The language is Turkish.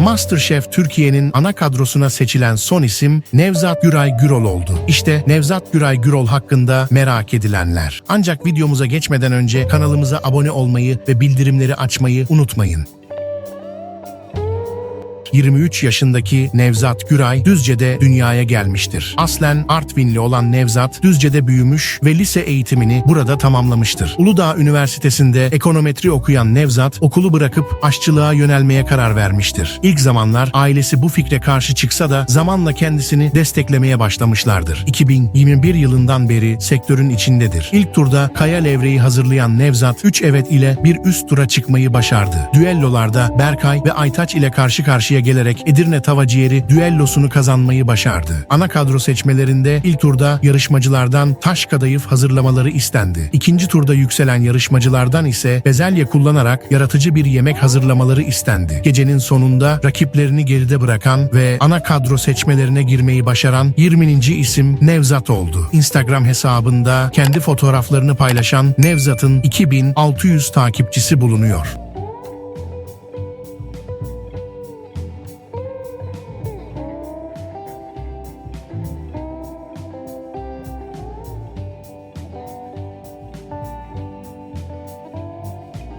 Masterchef Türkiye'nin ana kadrosuna seçilen son isim Nevzat Güray Gürol oldu. İşte Nevzat Güray Gürol hakkında merak edilenler. Ancak videomuza geçmeden önce kanalımıza abone olmayı ve bildirimleri açmayı unutmayın. 23 yaşındaki Nevzat Güray Düzce'de dünyaya gelmiştir. Aslen Artvinli olan Nevzat Düzce'de büyümüş ve lise eğitimini burada tamamlamıştır. Uludağ Üniversitesi'nde ekonometri okuyan Nevzat okulu bırakıp aşçılığa yönelmeye karar vermiştir. İlk zamanlar ailesi bu fikre karşı çıksa da zamanla kendisini desteklemeye başlamışlardır. 2021 yılından beri sektörün içindedir. İlk turda Kaya Levre'yi hazırlayan Nevzat 3 evet ile bir üst tura çıkmayı başardı. Düellolarda Berkay ve Aytaç ile karşı karşıya gelerek Edirne Tava Ciğeri düellosunu kazanmayı başardı. Ana kadro seçmelerinde ilk turda yarışmacılardan taş kadayıf hazırlamaları istendi. İkinci turda yükselen yarışmacılardan ise bezelye kullanarak yaratıcı bir yemek hazırlamaları istendi. Gecenin sonunda rakiplerini geride bırakan ve ana kadro seçmelerine girmeyi başaran 20. isim Nevzat oldu. Instagram hesabında kendi fotoğraflarını paylaşan Nevzat'ın 2600 takipçisi bulunuyor.